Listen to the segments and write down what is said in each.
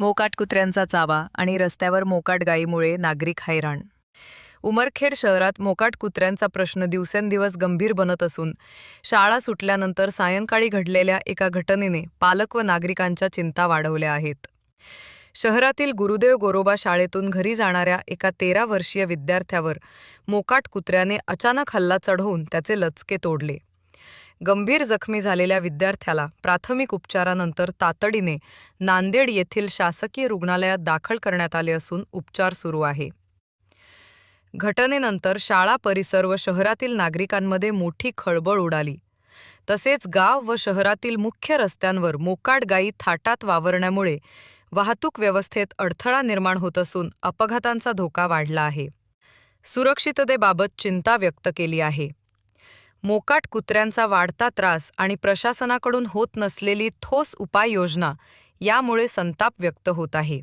मोकाट कुत्र्यांचा चावा आणि रस्त्यावर मोकाट गायीमुळे नागरिक हैराण. उमरखेड शहरात मोकाट कुत्र्यांचा प्रश्न दिवसेंदिवस गंभीर बनत असून शाळा सुटल्यानंतर सायंकाळी घडलेल्या एका घटनेने पालक व नागरिकांच्या चिंता वाढवल्या आहेत. शहरातील गुरुदेव गोरोबा शाळेतून घरी जाणाऱ्या एका तेरा वर्षीय विद्यार्थ्यावर मोकाट कुत्र्याने अचानक हल्ला चढवून त्याचे लचके तोडले. गंभीर जखमी झालेल्या विद्यार्थ्याला प्राथमिक उपचारानंतर तातडीने नांदेड येथील शासकीय रुग्णालयात दाखल करण्यात आले असून उपचार सुरू आहे. घटनेनंतर शाळा परिसर व शहरातील नागरिकांमध्ये मोठी खळबळ उडाली. तसेच गाव व शहरातील मुख्य रस्त्यांवर मोकाट गायी थाटात वावरण्यामुळे वाहतूक व्यवस्थेत अडथळा निर्माण होत असून अपघातांचा धोका वाढला आहे. सुरक्षिततेबाबत चिंता व्यक्त केली आहे. मोकाट कुत्र्यांचा वाढता त्रास आणि प्रशासनाकडून होत नसलेली ठोस उपाययोजना यामुळे संताप व्यक्त होत आहे.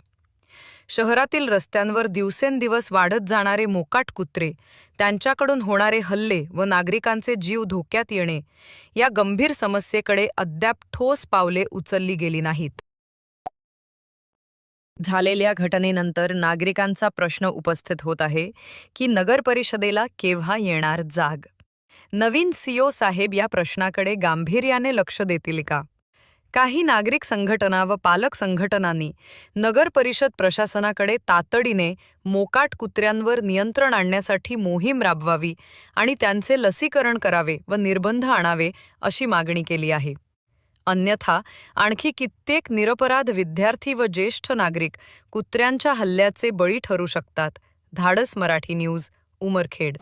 शहरातील रस्त्यांवर दिवसेंदिवस वाढत जाणारे मोकाट कुत्रे त्यांच्याकडून होणारे हल्ले व नागरिकांचे जीव धोक्यात येणे या गंभीर समस्येकडे अद्याप ठोस पावले उचलली गेली नाहीत. झालेल्या घटनेनंतर नागरिकांचा प्रश्न उपस्थित होत आहे की नगर परिषदेला केव्हा येणार जाग? नवीन सीओ साहेब या प्रश्नाकडे गांभीर्याने लक्ष देतील का? काही नागरिक संघटना व पालक संघटनांनी नगर परिषद प्रशासनाकडे तातडीने मोकाट कुत्र्यांवर नियंत्रण आणण्यासाठी मोहीम राबवावी आणि त्यांचे लसीकरण करावे व निर्बंध आणावे अशी मागणी केली आहे. अन्यथा आणखी कित्येक निरपराध विद्यार्थी व ज्येष्ठ नागरिक कुत्र्यांच्या हल्ल्याचे बळी ठरू शकतात. धाडस मराठी न्यूज उमरखेड.